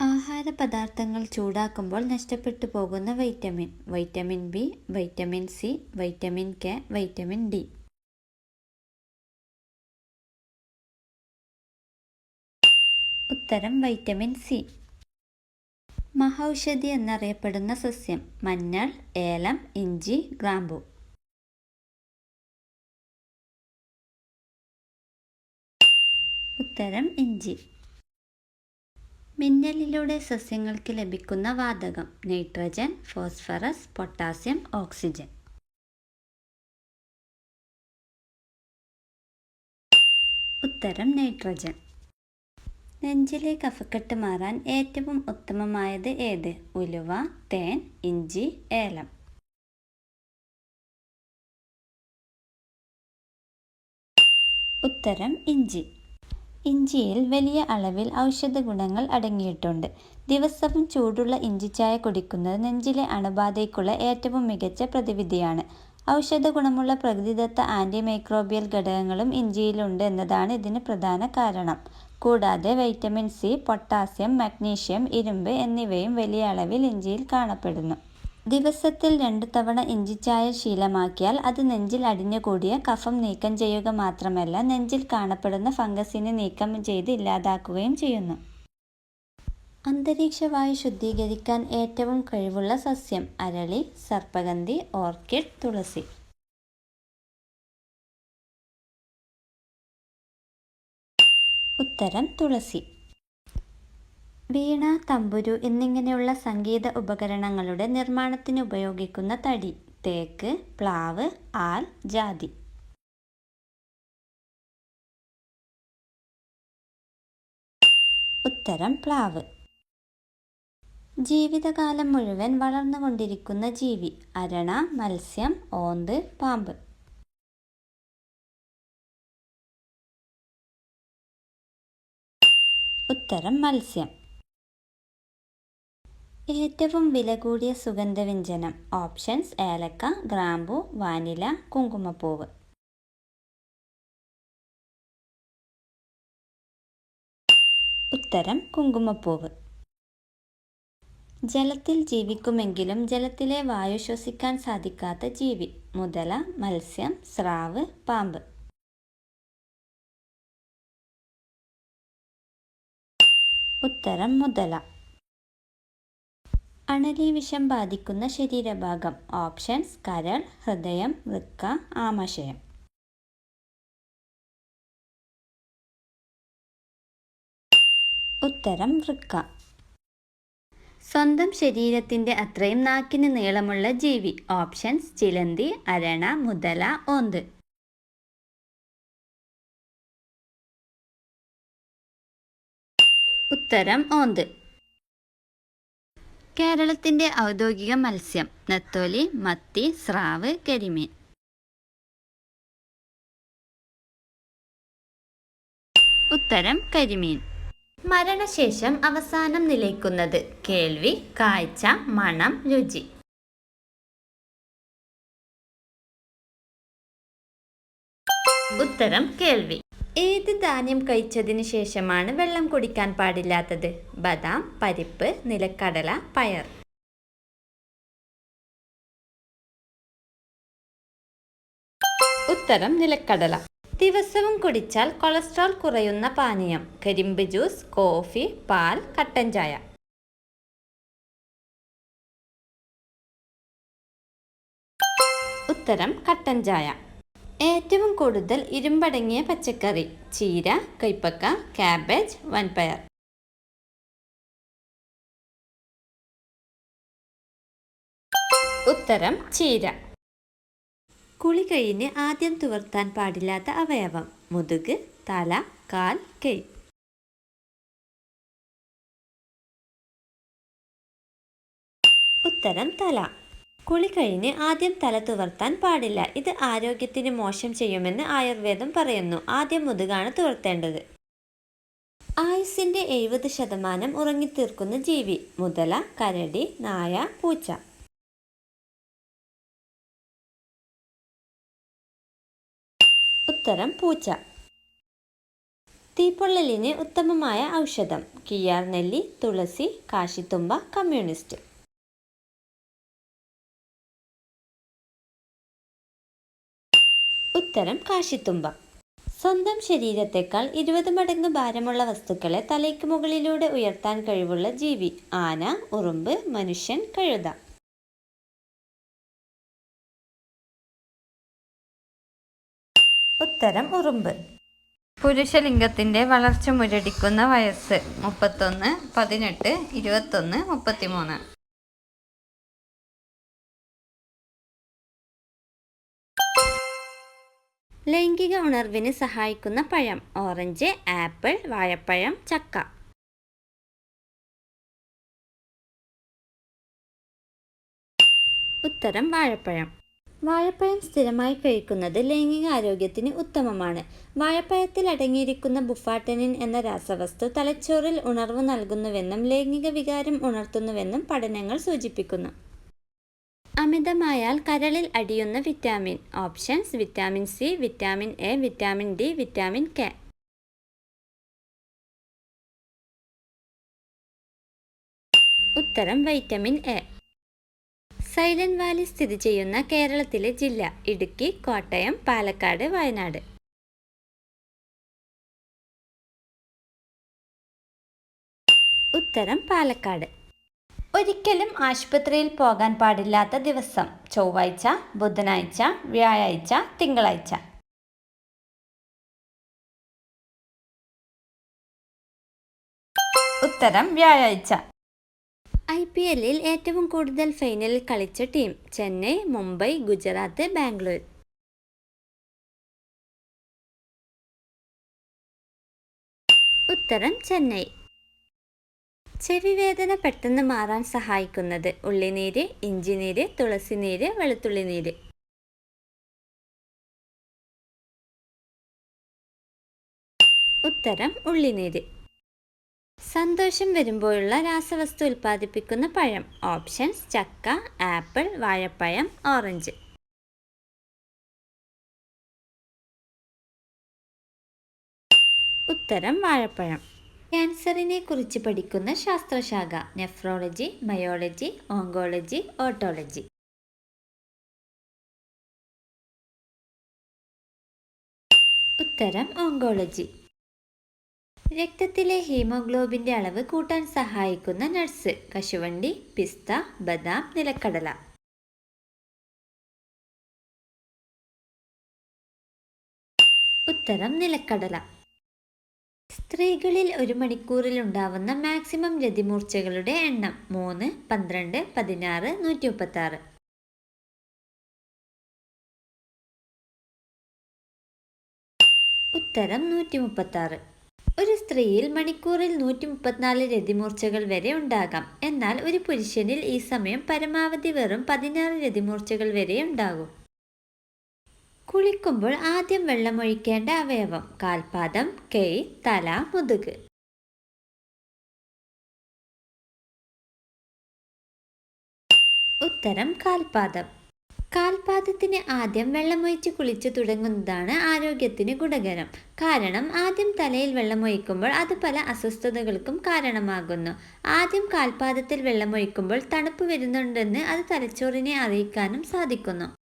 ആഹാരപദാർത്ഥങ്ങൾ ചൂടാക്കുമ്പോൾ നഷ്ടപ്പെട്ടു പോകുന്ന vitamin vitamin B vitamin C vitamin K vitamin D. ഉത്തരം വൈറ്റമിൻ സി. മഹൌഷധി എന്നറിയപ്പെടുന്ന സസ്യം മഞ്ഞൾ ഏലം ഇഞ്ചി ഗ്രാമ്പു. ഉത്തരം ഇഞ്ചി. മിന്നലിലൂടെ സസ്യങ്ങൾക്ക് ലഭിക്കുന്ന വാതകം നൈട്രജൻ ഫോസ്ഫറസ് പൊട്ടാസ്യം ഓക്സിജൻ. ഉത്തരം നൈട്രജൻ. നെഞ്ചിലെ കഫക്കെട്ട് മാറാൻ ഏറ്റവും ഉത്തമമായത് ഏത്? ഉലുവ തേൻ ഇഞ്ചി ഏലം. ഉത്തരം ഇഞ്ചി. ഇഞ്ചിയിൽ വലിയ അളവിൽ ഔഷധ ഗുണങ്ങൾ അടങ്ങിയിട്ടുണ്ട്. ദിവസവും ചൂടുള്ള ഇഞ്ചിച്ചായ കുടിക്കുന്നത് നെഞ്ചിലെ അണുബാധയ്ക്കുള്ള ഏറ്റവും മികച്ച പ്രതിവിധിയാണ്. ഔഷധ ഗുണമുള്ള പ്രകൃതിദത്ത ആന്റി മൈക്രോബിയൽ ഘടകങ്ങളും ഇഞ്ചിയിലുണ്ട് എന്നതാണ് ഇതിന് പ്രധാന കാരണം. കൂടാതെ വൈറ്റമിൻ സി പൊട്ടാസ്യം മഗ്നീഷ്യം ഇരുമ്പ് എന്നിവയും വലിയ അളവിൽ ഇഞ്ചിയിൽ കാണപ്പെടുന്നു. ദിവസത്തിൽ രണ്ടു തവണ ഇഞ്ചിച്ചായ ശീലമാക്കിയാൽ അത് നെഞ്ചിൽ അടിഞ്ഞുകൂടിയ കഫം നീക്കം ചെയ്യുക മാത്രമല്ല നെഞ്ചിൽ കാണപ്പെടുന്ന ഫംഗസിനെ നീക്കം ചെയ്ത് ഇല്ലാതാക്കുകയും ചെയ്യുന്നു. അന്തരീക്ഷവായു ശുദ്ധീകരിക്കാൻ ഏറ്റവും കഴിവുള്ള സസ്യം അരളി സർപ്പഗന്ധി ഓർക്കിഡ് തുളസി. ഉത്തരം തുളസി. വീണ തമ്പുരു എന്നിങ്ങനെയുള്ള സംഗീത ഉപകരണങ്ങളുടെ നിർമ്മാണത്തിന് ഉപയോഗിക്കുന്ന തടി തേക്ക് പ്ലാവ് ആൽ ജാതി. ഉത്തരം പ്ലാവ്. ജീവിതകാലം മുഴുവൻ വളർന്നുകൊണ്ടിരിക്കുന്ന ജീവി അരണ മത്സ്യം ഓന്ത് പാമ്പ്. ഉത്തരം മത്സ്യം. ഏറ്റവും വില കൂടിയ സുഗന്ധവ്യഞ്ജനം ഓപ്ഷൻസ് ഏലക്ക ഗ്രാമ്പു വാനില കുങ്കുമപ്പൂവ്. ഉത്തരം കുങ്കുമപ്പൂവ്. ജലത്തിൽ ജീവിക്കുമെങ്കിലും ജലത്തിലെ വായു ശ്വസിക്കാൻ സാധിക്കാത്ത ജീവി മുതല മത്സ്യം സ്രാവ് പാമ്പ്. ഉത്തരം മുതല. അണലി വിഷം ബാധിക്കുന്ന ശരീരഭാഗം. ഓപ്ഷൻസ് കരൾ ഹൃദയം വൃക്ക ആമാശയം. ഉത്തരം വൃക്ക. സ്വന്തം ശരീരത്തിന്റെ അത്രയും നാക്കിന് നീളമുള്ള ജീവി. ഓപ്ഷൻസ് ചിലന്തി അരണ മുതല ഓന്ത്. ഉത്തരം ഓന്ത്. കേരളത്തിന്റെ ഔദ്യോഗിക മത്സ്യം. നത്തോലി മത്തി സ്രാവ് കരിമീൻ. ഉത്തരം കരിമീൻ. മരണശേഷം അവസാനം നിലയ്ക്കുന്നത് കേൾവി കാഴ്ച മണം രുചി. ഉത്തരം കേൾവി. ഏത് ധാന്യം കഴിച്ചതിന് ശേഷമാണ് വെള്ളം കുടിക്കാൻ പാടില്ലാത്തത്? ബദാം പരിപ്പ് നിലക്കടല പയർ. ഉത്തരം നിലക്കടല. ദിവസവും കുടിച്ചാൽ കൊളസ്ട്രോൾ കുറയുന്ന പാനീയം. കരിമ്പ് ജ്യൂസ് കോഫി പാൽ കട്ടൻ ചായ. ഉത്തരം കട്ടൻ ചായ. ഏറ്റവും കൂടുതൽ ഇരുമ്പടങ്ങിയ പച്ചക്കറി ചീര കൈപ്പക്ക കാബേജ് വൻപയർ. ഉത്തരം ചീര. കുളി കഴിഞ്ഞ് ആദ്യം തുവർത്താൻ പാടില്ലാത്ത അവയവം മുതുക് തല കാൽ കൈ. ഉത്തരം തല. കുളി കഴിഞ്ഞ് ആദ്യം തല തുവർത്താൻ പാടില്ല. ഇത് ആരോഗ്യത്തിന് മോശം ചെയ്യുമെന്ന് ആയുർവേദം പറയുന്നു. ആദ്യം മുതുകാണ് തുവർത്തേണ്ടത്. ആയുസിന്റെ എഴുപത് ശതമാനം ഉറങ്ങിത്തീർക്കുന്ന ജീവി. മുതല കരടി നായ പൂച്ച. ഉത്തരം പൂച്ച. തീപ്പൊള്ളലിന് ഉത്തമമായ ഔഷധം. കിയാർ നെല്ലി തുളസി കാശിത്തുമ്പ കമ്മ്യൂണിസ്റ്റ്. ഉത്തരം കാശിത്തുമ്പ. സ്വന്തം ശരീരത്തെക്കാൾ ഇരുപത് മടങ്ങ് ഭാരമുള്ള വസ്തുക്കളെ തലയ്ക്ക് മുകളിലൂടെ ഉയർത്താൻ കഴിവുള്ള ജീവി ആന ഉറുമ്പ് മനുഷ്യൻ കഴുത. ഉത്തരം ഉറുമ്പ്. പുരുഷലിംഗത്തിന്റെ വളർച്ച മുരടിക്കുന്ന വയസ്സ് മുപ്പത്തൊന്ന് പതിനെട്ട് ഇരുപത്തൊന്ന് മുപ്പത്തിമൂന്ന്. ലൈംഗിക ഉണർവിന് സഹായിക്കുന്ന പഴം. ഓറഞ്ച് ആപ്പിൾ വാഴപ്പഴം ചക്ക. ഉത്തരം വാഴപ്പഴം. വാഴപ്പഴം സ്ഥിരമായി കഴിക്കുന്നത് ലൈംഗിക ആരോഗ്യത്തിന് ഉത്തമമാണ്. വാഴപ്പഴത്തിൽ അടങ്ങിയിരിക്കുന്ന ബുഫാട്ടനിൻ എന്ന രാസവസ്തു തലച്ചോറിൽ ഉണർവ് നൽകുന്നുവെന്നും ലൈംഗിക വികാരം ഉണർത്തുന്നുവെന്നും പഠനങ്ങൾ സൂചിപ്പിക്കുന്നു. അമിതമായാൽ കരളിൽ അടിയുന്ന vitamin. Options vitamin C vitamin A vitamin D vitamin K. ഉത്തരം വൈറ്റമിൻ എ. സൈലന്റ് വാലി സ്ഥിതി ചെയ്യുന്ന കേരളത്തിലെ ജില്ല ഇടുക്കി കോട്ടയം പാലക്കാട് വയനാട്. ഉത്തരം പാലക്കാട്. ഒരിക്കലും ആശുപത്രിയിൽ പോകാൻ പാടില്ലാത്ത ദിവസം. ചൊവ്വാഴ്ച ബുധനാഴ്ച വ്യാഴാഴ്ച തിങ്കളാഴ്ച. ഉത്തരം വ്യാഴാഴ്ച. ഐ പി എല്ലിൽ ഏറ്റവും കൂടുതൽ ഫൈനലിൽ കളിച്ച ടീം ചെന്നൈ മുംബൈ ഗുജറാത്ത് ബാംഗ്ലൂർ. ഉത്തരം ചെന്നൈ. ചെവിവേദന പെട്ടെന്ന് മാറാൻ സഹായിക്കുന്നത് ഉള്ളിനീര് ഇഞ്ചിനീര് തുളസിനീര് വെളുത്തുള്ളിനീര്. ഉത്തരം ഉള്ളിനീര്. സന്തോഷം വരുമ്പോഴുള്ള രാസവസ്തു ഉൽപ്പാദിപ്പിക്കുന്ന പഴം. ഓപ്ഷൻസ് ചക്ക ആപ്പിൾ വാഴപ്പഴം ഓറഞ്ച്. ഉത്തരം വാഴപ്പഴം. ക്യാൻസറിനെ കുറിച്ച് പഠിക്കുന്ന ശാസ്ത്രശാഖ നെഫ്രോളജി മയോളജി ഓങ്കോളജി ഓട്ടോളജി. ഉത്തരം ഓങ്കോളജി. രക്തത്തിലെ ഹീമോഗ്ലോബിന്റെ അളവ് കൂട്ടാൻ സഹായിക്കുന്ന നട്സ് കശുവണ്ടി പിസ്ത ബദാം നിലക്കടല. ഉത്തരം നിലക്കടല. സ്ത്രീകളിൽ ഒരു മണിക്കൂറിൽ ഉണ്ടാവുന്ന മാക്സിമം രതിമൂർച്ചകളുടെ എണ്ണം മൂന്ന് പന്ത്രണ്ട് പതിനാറ് നൂറ്റി മുപ്പത്താറ് ഉത്തരം നൂറ്റി മുപ്പത്താറ് ഒരു സ്ത്രീയിൽ മണിക്കൂറിൽ നൂറ്റി മുപ്പത്തിനാല് രതിമൂർച്ചകൾ വരെ ഉണ്ടാകാം. എന്നാൽ ഒരു പുരുഷനിൽ ഈ സമയം പരമാവധി വെറും പതിനാറ് രതിമൂർച്ചകൾ വരെ ഉണ്ടാകും. കുളിക്കുമ്പോൾ ആദ്യം വെള്ളമൊഴിക്കേണ്ട അവയവം. കാൽപാദം കൈ തല മുതുക്. ഉത്തരം കാൽപാദം. കാൽപാദത്തിന് ആദ്യം വെള്ളമൊഴിച്ച് കുളിച്ചു തുടങ്ങുന്നതാണ് ആരോഗ്യത്തിന് ഗുണകരം. കാരണം ആദ്യം തലയിൽ വെള്ളമൊഴിക്കുമ്പോൾ അത് പല അസ്വസ്ഥതകൾക്കും കാരണമാകുന്നു. ആദ്യം കാൽപാദത്തിൽ വെള്ളമൊഴിക്കുമ്പോൾ തണുപ്പ് വരുന്നുണ്ടെന്ന് അത് തലച്ചോറിനെ അറിയിക്കാനും സാധിക്കുന്നു.